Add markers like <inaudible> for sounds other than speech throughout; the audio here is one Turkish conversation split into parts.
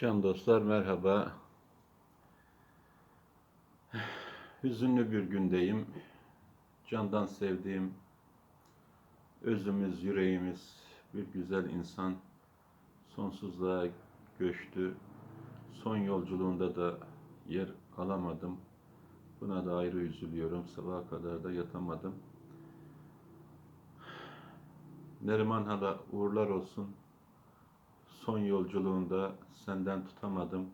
Can dostlar merhaba. Hüzünlü bir gündeyim. Candan sevdiğim, özümüz, yüreğimiz, bir güzel insan sonsuzluğa göçtü. Son yolculuğunda da yer alamadım. Buna da ayrı üzülüyorum. Sabaha kadar da yatamadım. Neriman hala uğurlar olsun. Son yolculuğunda senden tutamadım.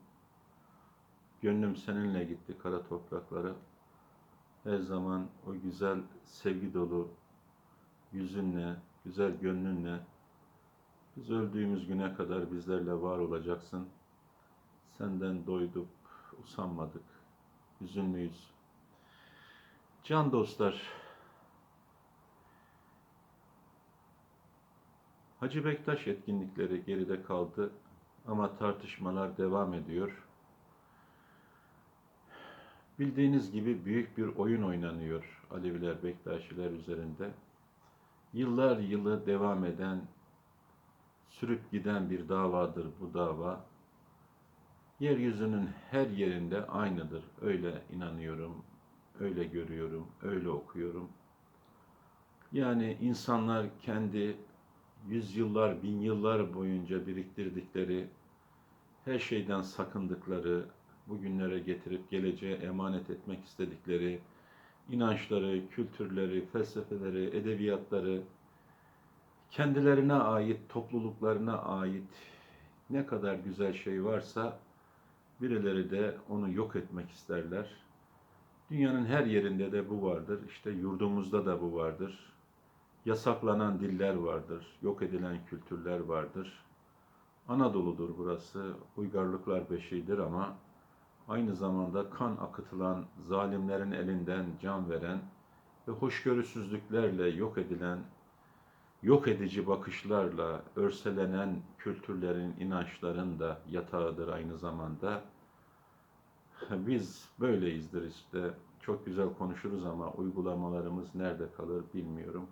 Gönlüm seninle gitti kara topraklara. Her zaman o güzel sevgi dolu yüzünle, güzel gönlünle biz öldüğümüz güne kadar bizlerle var olacaksın. Senden doyduk, usanmadık, hüzünlüyüz. Can dostlar, Hacı Bektaş etkinlikleri geride kaldı ama tartışmalar devam ediyor. Bildiğiniz gibi büyük bir oyun oynanıyor Aleviler, Bektaşiler üzerinde. Yıllar yılı devam eden, sürüp giden bir davadır bu dava. Yeryüzünün her yerinde aynıdır. Öyle inanıyorum, öyle görüyorum, öyle okuyorum. Yani insanlar kendi yüzyıllar, bin yıllar boyunca biriktirdikleri, her şeyden sakındıkları, bugünlere getirip geleceğe emanet etmek istedikleri inançları, kültürleri, felsefeleri, edebiyatları, kendilerine ait, topluluklarına ait ne kadar güzel şey varsa birileri de onu yok etmek isterler. Dünyanın her yerinde de bu vardır. İşte yurdumuzda da bu vardır. Yasaklanan diller vardır, yok edilen kültürler vardır. Anadolu'dur burası, uygarlıklar beşiğidir ama aynı zamanda kan akıtılan, zalimlerin elinden can veren ve hoşgörüsüzlüklerle yok edilen, yok edici bakışlarla örselenen kültürlerin, inançların da yatağıdır aynı zamanda. <laughs> Biz böyleyizdir işte. Çok güzel konuşuruz ama uygulamalarımız nerede kalır bilmiyorum.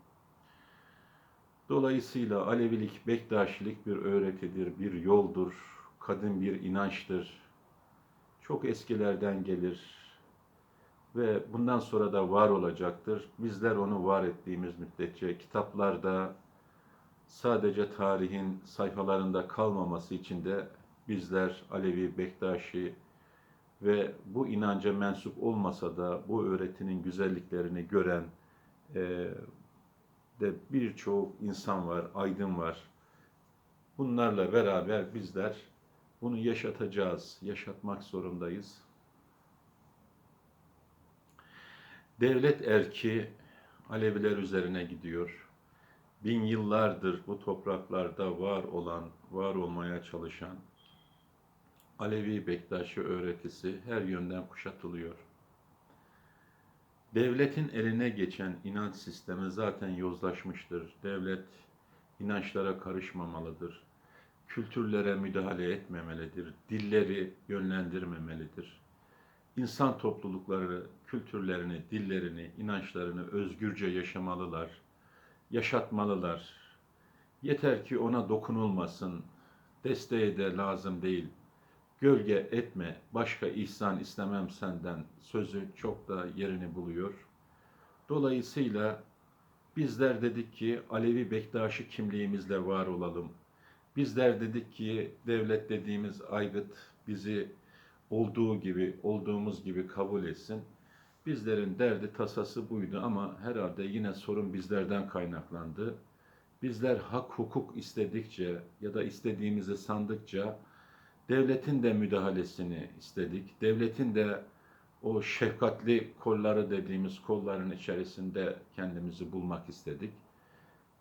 Dolayısıyla Alevilik, Bektaşilik bir öğretidir, bir yoldur, kadim bir inançtır. Çok eskilerden gelir ve bundan sonra da var olacaktır. Bizler onu var ettiğimiz müddetçe kitaplarda sadece tarihin sayfalarında kalmaması için de bizler Alevi, Bektaşi ve bu inanca mensup olmasa da bu öğretinin güzelliklerini gören, e, de birçok insan var, aydın var. Bunlarla beraber bizler bunu yaşatacağız, yaşatmak zorundayız. Devlet erki Aleviler üzerine gidiyor. Bin yıllardır bu topraklarda var olan, var olmaya çalışan Alevi Bektaşi öğretisi her yönden kuşatılıyor. Devletin eline geçen inanç sistemi zaten yozlaşmıştır. Devlet inançlara karışmamalıdır. Kültürlere müdahale etmemelidir. Dilleri yönlendirmemelidir. İnsan toplulukları kültürlerini, dillerini, inançlarını özgürce yaşamalılar. Yaşatmalılar. Yeter ki ona dokunulmasın. Desteği de lazım değil gölge etme, başka ihsan istemem senden sözü çok da yerini buluyor. Dolayısıyla bizler dedik ki Alevi Bektaşi kimliğimizle var olalım. Bizler dedik ki devlet dediğimiz aygıt bizi olduğu gibi, olduğumuz gibi kabul etsin. Bizlerin derdi tasası buydu ama herhalde yine sorun bizlerden kaynaklandı. Bizler hak hukuk istedikçe ya da istediğimizi sandıkça devletin de müdahalesini istedik. Devletin de o şefkatli kolları dediğimiz kolların içerisinde kendimizi bulmak istedik.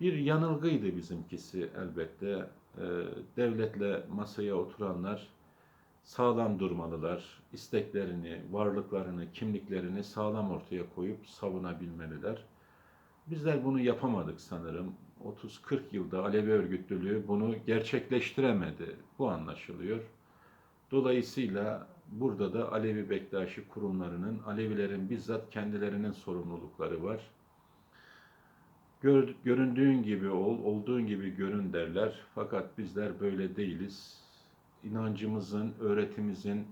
Bir yanılgıydı bizimkisi elbette. Ee, devletle masaya oturanlar sağlam durmalılar. İsteklerini, varlıklarını, kimliklerini sağlam ortaya koyup savunabilmeliler. Bizler bunu yapamadık sanırım. 30-40 yılda Alevi örgütlülüğü bunu gerçekleştiremedi. Bu anlaşılıyor. Dolayısıyla burada da Alevi Bektaşi kurumlarının, Alevilerin bizzat kendilerinin sorumlulukları var. Gör, göründüğün gibi ol, olduğun gibi görün derler. Fakat bizler böyle değiliz. inancımızın, öğretimizin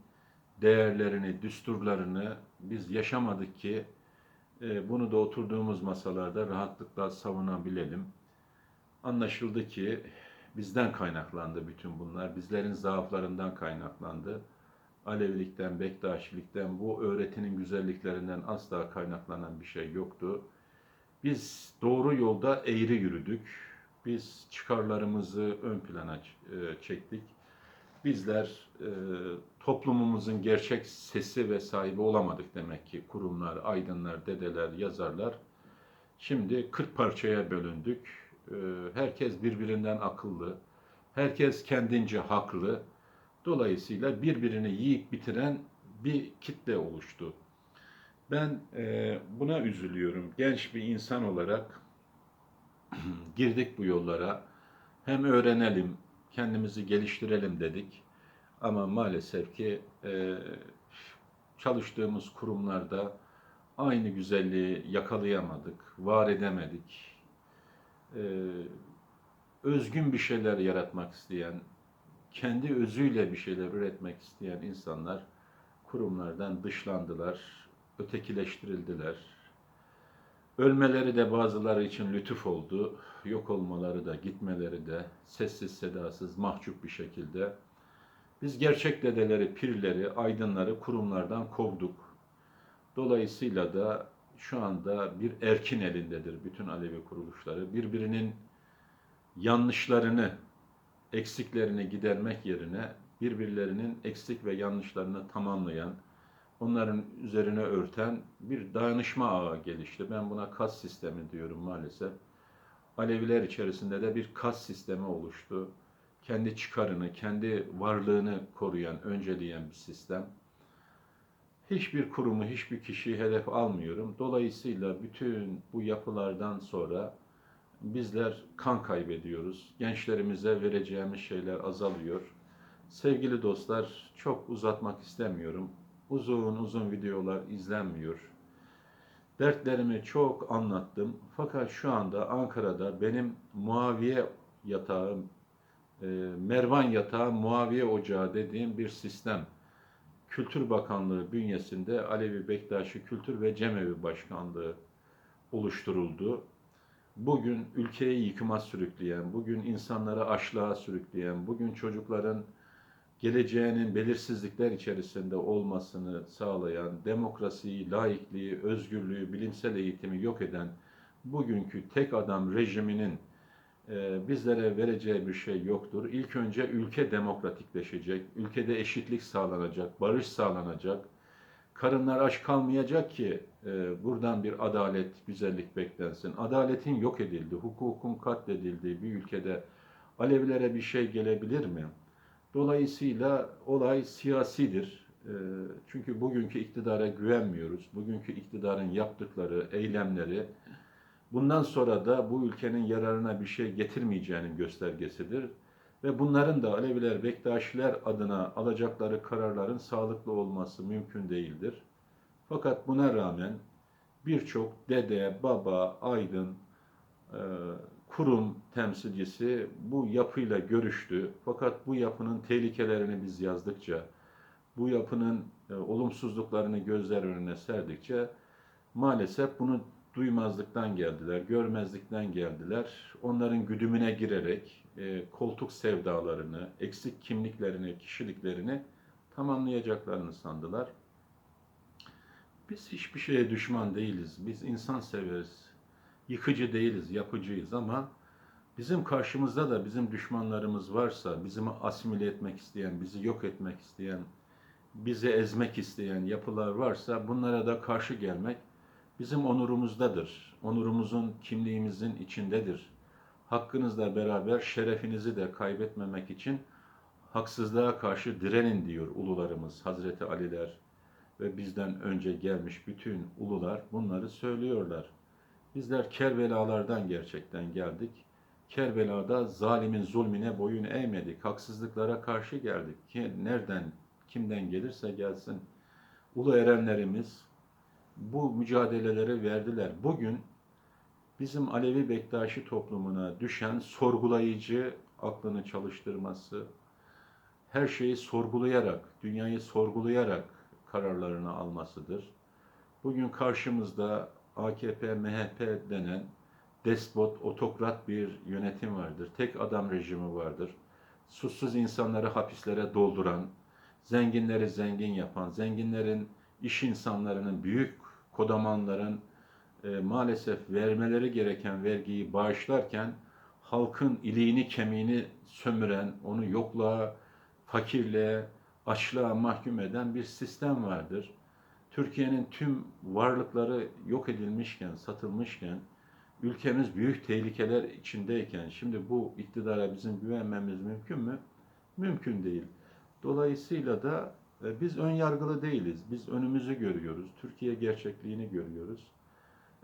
değerlerini, düsturlarını biz yaşamadık ki e, bunu da oturduğumuz masalarda rahatlıkla savunabilelim. Anlaşıldı ki bizden kaynaklandı bütün bunlar. Bizlerin zaaflarından kaynaklandı. Alevilikten, Bektaşilikten, bu öğretinin güzelliklerinden asla kaynaklanan bir şey yoktu. Biz doğru yolda eğri yürüdük. Biz çıkarlarımızı ön plana e, çektik. Bizler e, toplumumuzun gerçek sesi ve sahibi olamadık demek ki. Kurumlar, aydınlar, dedeler, yazarlar. Şimdi 40 parçaya bölündük. E, herkes birbirinden akıllı. Herkes kendince haklı. Dolayısıyla birbirini yiyip bitiren bir kitle oluştu. Ben e, buna üzülüyorum. Genç bir insan olarak <clears throat> girdik bu yollara. Hem öğrenelim, kendimizi geliştirelim dedik. Ama maalesef ki e, çalıştığımız kurumlarda aynı güzelliği yakalayamadık, var edemedik. E, özgün bir şeyler yaratmak isteyen, kendi özüyle bir şeyler üretmek isteyen insanlar kurumlardan dışlandılar, ötekileştirildiler. Ölmeleri de bazıları için lütuf oldu. Yok olmaları da, gitmeleri de sessiz sedasız, mahcup bir şekilde. Biz gerçek dedeleri, pirleri, aydınları kurumlardan kovduk. Dolayısıyla da şu anda bir erkin elindedir bütün Alevi kuruluşları. Birbirinin yanlışlarını, eksiklerini gidermek yerine birbirlerinin eksik ve yanlışlarını tamamlayan, onların üzerine örten bir dayanışma ağı gelişti. Ben buna kas sistemi diyorum maalesef. Aleviler içerisinde de bir kas sistemi oluştu. Kendi çıkarını, kendi varlığını koruyan, önceleyen bir sistem. Hiçbir kurumu, hiçbir kişiyi hedef almıyorum. Dolayısıyla bütün bu yapılardan sonra bizler kan kaybediyoruz. Gençlerimize vereceğimiz şeyler azalıyor. Sevgili dostlar, çok uzatmak istemiyorum. Uzun uzun videolar izlenmiyor. Dertlerimi çok anlattım. Fakat şu anda Ankara'da benim Muaviye yatağım, e, Mervan yatağı Muaviye Ocağı dediğim bir sistem. Kültür Bakanlığı bünyesinde Alevi Bektaşi Kültür ve Cemevi Başkanlığı oluşturuldu. Bugün ülkeyi yıkıma sürükleyen, bugün insanları açlığa sürükleyen, bugün çocukların geleceğinin belirsizlikler içerisinde olmasını sağlayan, demokrasiyi, laikliği, özgürlüğü, bilimsel eğitimi yok eden bugünkü tek adam rejiminin e, bizlere vereceği bir şey yoktur. İlk önce ülke demokratikleşecek, ülkede eşitlik sağlanacak, barış sağlanacak. Karınlar aç kalmayacak ki e, buradan bir adalet, güzellik beklensin. Adaletin yok edildi, hukukun katledildiği bir ülkede Alevilere bir şey gelebilir mi? Dolayısıyla olay siyasidir. E, Çünkü bugünkü iktidara güvenmiyoruz. Bugünkü iktidarın yaptıkları, eylemleri bundan sonra da bu ülkenin yararına bir şey getirmeyeceğinin göstergesidir. Ve bunların da Aleviler, Bektaşiler adına alacakları kararların sağlıklı olması mümkün değildir. Fakat buna rağmen birçok dede, baba, aydın, e, kurum temsilcisi bu yapıyla görüştü. Fakat bu yapının tehlikelerini biz yazdıkça, bu yapının e, olumsuzluklarını gözler önüne serdikçe maalesef bunu duymazlıktan geldiler, görmezlikten geldiler. Onların güdümüne girerek e, koltuk sevdalarını, eksik kimliklerini, kişiliklerini tamamlayacaklarını sandılar. Biz hiçbir şeye düşman değiliz. Biz insan severiz. Yıkıcı değiliz, yapıcıyız ama bizim karşımızda da bizim düşmanlarımız varsa, bizi asimile etmek isteyen, bizi yok etmek isteyen, bizi ezmek isteyen yapılar varsa bunlara da karşı gelmek bizim onurumuzdadır. Onurumuzun, kimliğimizin içindedir. Hakkınızla beraber şerefinizi de kaybetmemek için haksızlığa karşı direnin diyor ulularımız, Hazreti Aliler ve bizden önce gelmiş bütün ulular bunları söylüyorlar. Bizler Kerbelalardan gerçekten geldik. Kerbela'da zalimin zulmüne boyun eğmedik. Haksızlıklara karşı geldik. Ki nereden, kimden gelirse gelsin. Ulu erenlerimiz bu mücadeleleri verdiler. Bugün bizim Alevi Bektaşi toplumuna düşen sorgulayıcı, aklını çalıştırması, her şeyi sorgulayarak, dünyayı sorgulayarak kararlarını almasıdır. Bugün karşımızda AKP, MHP denen despot, otokrat bir yönetim vardır. Tek adam rejimi vardır. Suçsuz insanları hapislere dolduran, zenginleri zengin yapan, zenginlerin, iş insanlarının, büyük kodamanların e, maalesef vermeleri gereken vergiyi bağışlarken halkın iliğini kemiğini sömüren, onu yokluğa, fakirliğe, açlığa mahkum eden bir sistem vardır. Türkiye'nin tüm varlıkları yok edilmişken, satılmışken, ülkemiz büyük tehlikeler içindeyken şimdi bu iktidara bizim güvenmemiz mümkün mü? Mümkün değil. Dolayısıyla da biz ön yargılı değiliz. Biz önümüzü görüyoruz. Türkiye gerçekliğini görüyoruz.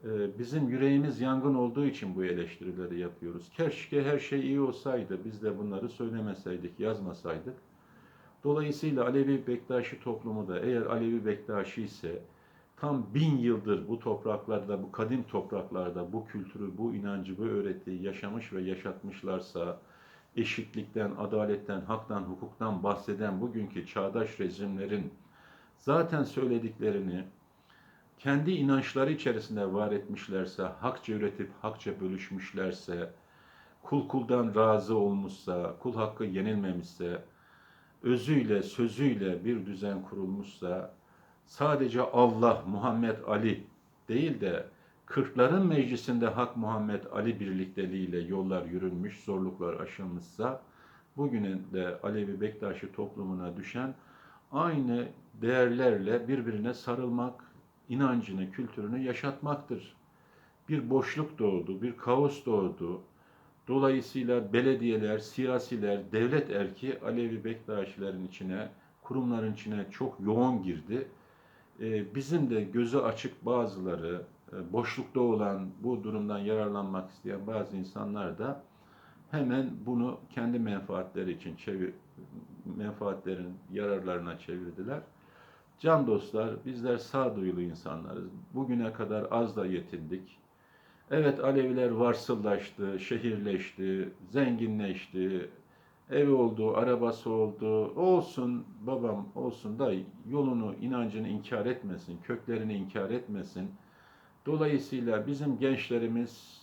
E, Bizim yüreğimiz yangın olduğu için bu eleştirileri yapıyoruz. Keşke her şey iyi olsaydı, biz de bunları söylemeseydik, yazmasaydık. Dolayısıyla Alevi Bektaşi toplumu da eğer Alevi Bektaşi ise tam bin yıldır bu topraklarda, bu kadim topraklarda bu kültürü, bu inancı, bu öğretiyi yaşamış ve yaşatmışlarsa, eşitlikten, adaletten, haktan, hukuktan bahseden bugünkü çağdaş rejimlerin zaten söylediklerini kendi inançları içerisinde var etmişlerse, hakça üretip hakça bölüşmüşlerse, kul kuldan razı olmuşsa, kul hakkı yenilmemişse, özüyle, sözüyle bir düzen kurulmuşsa, sadece Allah, Muhammed Ali değil de kırkların meclisinde Hak Muhammed Ali birlikteliğiyle yollar yürünmüş, zorluklar aşılmışsa, bugünün de Alevi Bektaşi toplumuna düşen aynı değerlerle birbirine sarılmak, inancını, kültürünü yaşatmaktır. Bir boşluk doğdu, bir kaos doğdu. Dolayısıyla belediyeler, siyasiler, devlet erki Alevi Bektaşilerin içine, kurumların içine çok yoğun girdi. Ee, Bizim de gözü açık bazıları, boşlukta olan, bu durumdan yararlanmak isteyen bazı insanlar da hemen bunu kendi menfaatleri için çevir, menfaatlerin yararlarına çevirdiler. Can dostlar, bizler sağduyulu insanlarız. Bugüne kadar az da yetindik. Evet Aleviler varsıllaştı, şehirleşti, zenginleşti, evi oldu, arabası oldu. Olsun babam olsun da yolunu, inancını inkar etmesin, köklerini inkar etmesin. Dolayısıyla bizim gençlerimiz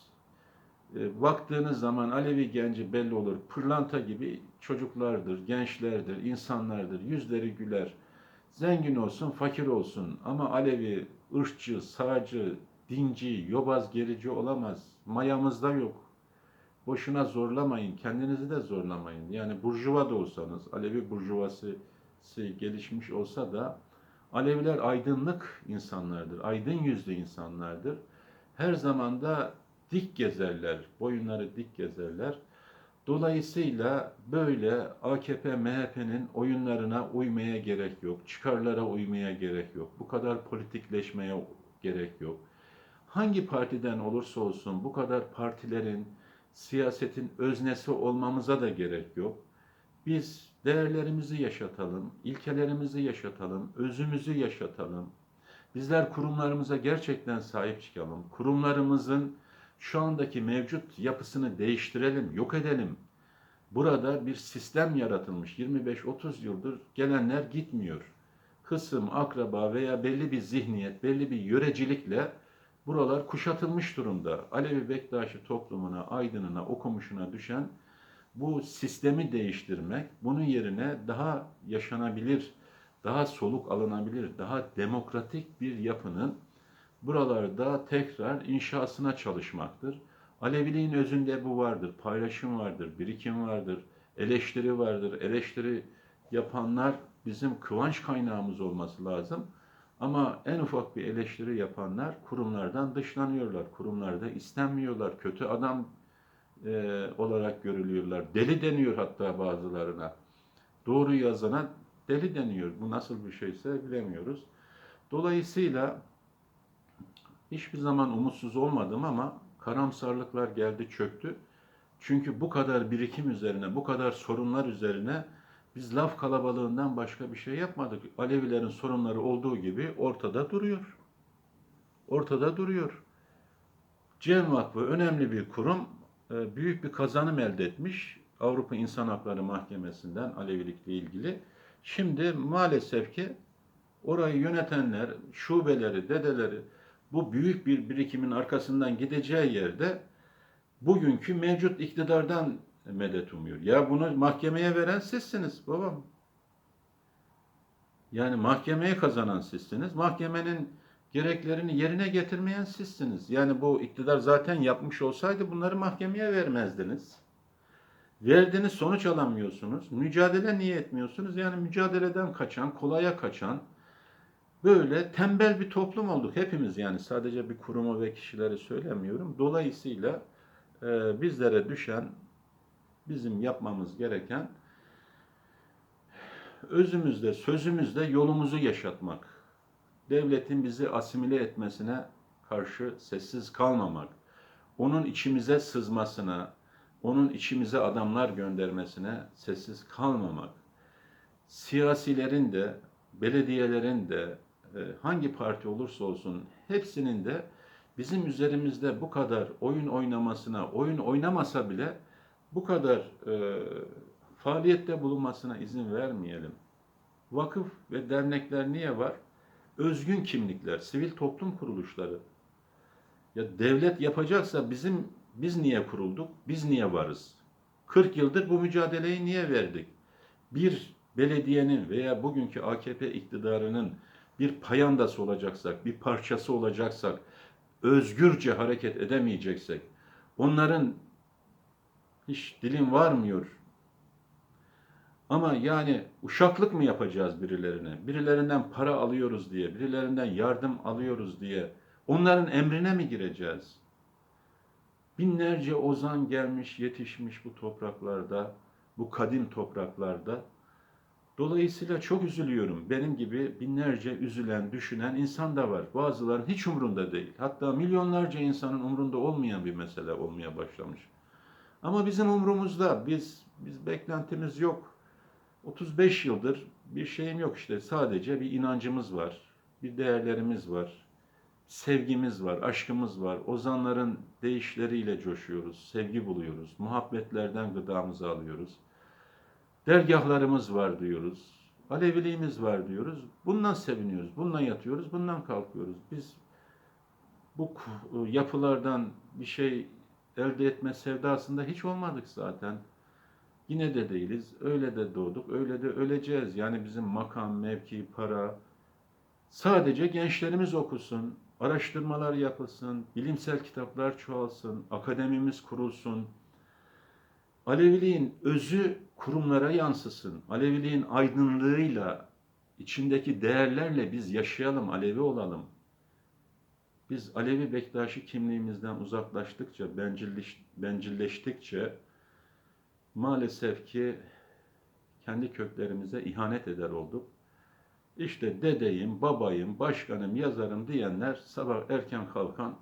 e, baktığınız zaman Alevi genci belli olur. Pırlanta gibi çocuklardır, gençlerdir, insanlardır. Yüzleri güler. Zengin olsun, fakir olsun ama Alevi ırkçı, sağcı, dinci, yobaz, gerici olamaz. Mayamızda yok. Boşuna zorlamayın, kendinizi de zorlamayın. Yani burjuva da olsanız, Alevi burjuvası gelişmiş olsa da Aleviler aydınlık insanlardır, aydın yüzlü insanlardır. Her zaman da dik gezerler, boyunları dik gezerler. Dolayısıyla böyle AKP, MHP'nin oyunlarına uymaya gerek yok, çıkarlara uymaya gerek yok, bu kadar politikleşmeye gerek yok. Hangi partiden olursa olsun bu kadar partilerin, siyasetin öznesi olmamıza da gerek yok. Biz değerlerimizi yaşatalım, ilkelerimizi yaşatalım, özümüzü yaşatalım. Bizler kurumlarımıza gerçekten sahip çıkalım. Kurumlarımızın şu andaki mevcut yapısını değiştirelim, yok edelim. Burada bir sistem yaratılmış. 25-30 yıldır gelenler gitmiyor. Kısım, akraba veya belli bir zihniyet, belli bir yörecilikle buralar kuşatılmış durumda. Alevi Bektaşi toplumuna, aydınına, okumuşuna düşen bu sistemi değiştirmek, bunun yerine daha yaşanabilir, daha soluk alınabilir, daha demokratik bir yapının buralarda tekrar inşasına çalışmaktır. Aleviliğin özünde bu vardır. Paylaşım vardır, birikim vardır, eleştiri vardır. Eleştiri yapanlar bizim kıvanç kaynağımız olması lazım. Ama en ufak bir eleştiri yapanlar kurumlardan dışlanıyorlar. Kurumlarda istenmiyorlar. Kötü adam e, olarak görülüyorlar. Deli deniyor hatta bazılarına. Doğru yazana deli deniyor. Bu nasıl bir şeyse bilemiyoruz. Dolayısıyla hiçbir zaman umutsuz olmadım ama karamsarlıklar geldi çöktü. Çünkü bu kadar birikim üzerine, bu kadar sorunlar üzerine biz laf kalabalığından başka bir şey yapmadık. Alevilerin sorunları olduğu gibi ortada duruyor. Ortada duruyor. Cem Vakfı önemli bir kurum, büyük bir kazanım elde etmiş. Avrupa İnsan Hakları Mahkemesi'nden Alevilikle ilgili. Şimdi maalesef ki orayı yönetenler, şubeleri, dedeleri bu büyük bir birikimin arkasından gideceği yerde bugünkü mevcut iktidardan medet umuyor. Ya bunu mahkemeye veren sizsiniz babam. Yani mahkemeye kazanan sizsiniz. Mahkemenin gereklerini yerine getirmeyen sizsiniz. Yani bu iktidar zaten yapmış olsaydı bunları mahkemeye vermezdiniz. Verdiğiniz sonuç alamıyorsunuz. Mücadele niye etmiyorsunuz? Yani mücadeleden kaçan, kolaya kaçan, böyle tembel bir toplum olduk hepimiz yani sadece bir kurumu ve kişileri söylemiyorum. Dolayısıyla e, bizlere düşen, bizim yapmamız gereken özümüzde, sözümüzde yolumuzu yaşatmak. Devletin bizi asimile etmesine karşı sessiz kalmamak. Onun içimize sızmasına, onun içimize adamlar göndermesine sessiz kalmamak. Siyasilerin de, belediyelerin de, e, hangi parti olursa olsun hepsinin de bizim üzerimizde bu kadar oyun oynamasına, oyun oynamasa bile bu kadar e, faaliyette bulunmasına izin vermeyelim. Vakıf ve dernekler niye var? Özgün kimlikler, sivil toplum kuruluşları. Ya devlet yapacaksa bizim biz niye kurulduk? Biz niye varız? 40 yıldır bu mücadeleyi niye verdik? Bir belediyenin veya bugünkü AKP iktidarının bir payandası olacaksak, bir parçası olacaksak, özgürce hareket edemeyeceksek, onların hiç dilim varmıyor. Ama yani uşaklık mı yapacağız birilerine? Birilerinden para alıyoruz diye, birilerinden yardım alıyoruz diye onların emrine mi gireceğiz? Binlerce ozan gelmiş, yetişmiş bu topraklarda, bu kadim topraklarda. Dolayısıyla çok üzülüyorum. Benim gibi binlerce üzülen, düşünen insan da var. Bazıların hiç umrunda değil. Hatta milyonlarca insanın umrunda olmayan bir mesele olmaya başlamış. Ama bizim umrumuzda. Biz biz beklentimiz yok. 35 yıldır bir şeyim yok işte. Sadece bir inancımız var. Bir değerlerimiz var. Sevgimiz var, aşkımız var. Ozanların deyişleriyle coşuyoruz, sevgi buluyoruz. Muhabbetlerden gıdamızı alıyoruz. Dergahlarımız var diyoruz. Aleviliğimiz var diyoruz. Bundan seviniyoruz, bundan yatıyoruz, bundan kalkıyoruz. Biz bu yapılardan bir şey elde etme sevdasında hiç olmadık zaten. Yine de değiliz. Öyle de doğduk, öyle de öleceğiz. Yani bizim makam, mevki, para sadece gençlerimiz okusun, araştırmalar yapılsın, bilimsel kitaplar çoğalsın, akademimiz kurulsun. Aleviliğin özü kurumlara yansısın. Aleviliğin aydınlığıyla, içindeki değerlerle biz yaşayalım, Alevi olalım. Biz Alevi Bektaşi kimliğimizden uzaklaştıkça, bencilleş, bencilleştikçe maalesef ki kendi köklerimize ihanet eder olduk. İşte dedeyim, babayım, başkanım, yazarım diyenler sabah erken kalkan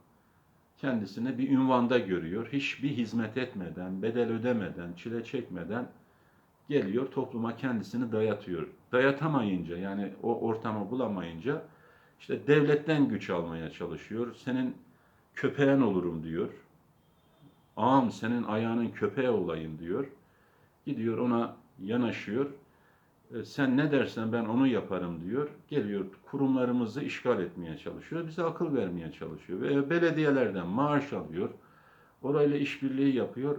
kendisini bir ünvanda görüyor. Hiçbir hizmet etmeden, bedel ödemeden, çile çekmeden geliyor topluma kendisini dayatıyor. Dayatamayınca yani o ortamı bulamayınca işte devletten güç almaya çalışıyor. Senin köpeğin olurum diyor. Ağam senin ayağının köpeği olayım diyor. Gidiyor ona yanaşıyor. E, sen ne dersen ben onu yaparım diyor. Geliyor kurumlarımızı işgal etmeye çalışıyor. Bize akıl vermeye çalışıyor. Ve belediyelerden maaş alıyor. Orayla işbirliği yapıyor.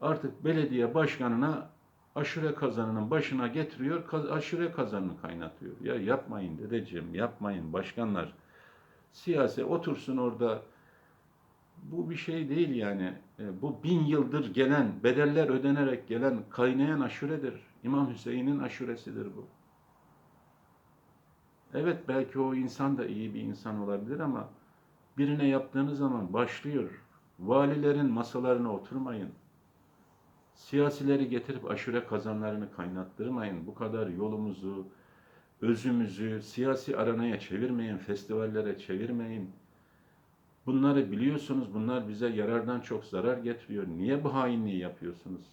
Artık belediye başkanına aşure kazanının başına getiriyor. Aşure kazanını kaynatıyor. Ya yapmayın dedeciğim yapmayın başkanlar. Siyasi otursun orada bu bir şey değil yani. E, bu bin yıldır gelen, bedeller ödenerek gelen, kaynayan aşuredir. İmam Hüseyin'in aşuresidir bu. Evet belki o insan da iyi bir insan olabilir ama birine yaptığınız zaman başlıyor. Valilerin masalarına oturmayın. Siyasileri getirip aşure kazanlarını kaynattırmayın. Bu kadar yolumuzu, özümüzü siyasi aranaya çevirmeyin, festivallere çevirmeyin. Bunları biliyorsunuz, bunlar bize yarardan çok zarar getiriyor. Niye bu hainliği yapıyorsunuz?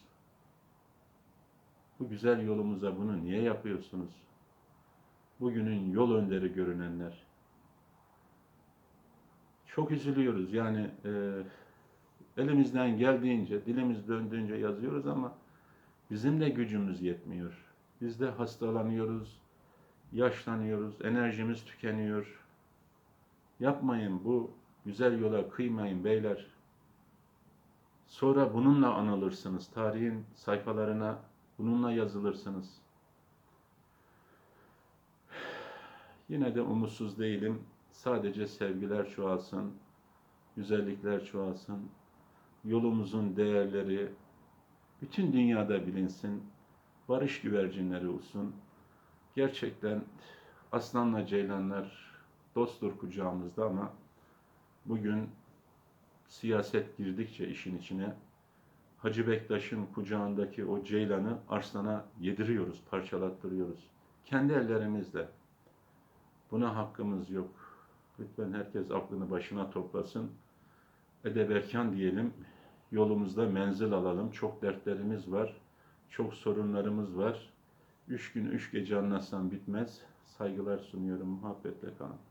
Bu güzel yolumuza bunu niye yapıyorsunuz? Bugünün yol önderi görünenler. Çok üzülüyoruz. Yani e, elimizden geldiğince, dilimiz döndüğünce yazıyoruz ama Bizim de gücümüz yetmiyor. Biz de hastalanıyoruz, yaşlanıyoruz, enerjimiz tükeniyor. Yapmayın bu güzel yola kıymayın beyler. Sonra bununla anılırsınız. Tarihin sayfalarına bununla yazılırsınız. Yine de umutsuz değilim. Sadece sevgiler çoğalsın, güzellikler çoğalsın. Yolumuzun değerleri bütün dünyada bilinsin. Barış güvercinleri olsun. Gerçekten aslanla ceylanlar dosttur kucağımızda ama bugün siyaset girdikçe işin içine Hacı Bektaş'ın kucağındaki o ceylanı arslana yediriyoruz, parçalattırıyoruz. Kendi ellerimizle. Buna hakkımız yok. Lütfen herkes aklını başına toplasın. Edeberkan diyelim. Yolumuzda menzil alalım. Çok dertlerimiz var. Çok sorunlarımız var. Üç gün, üç gece anlatsam bitmez. Saygılar sunuyorum. Muhabbetle kalın.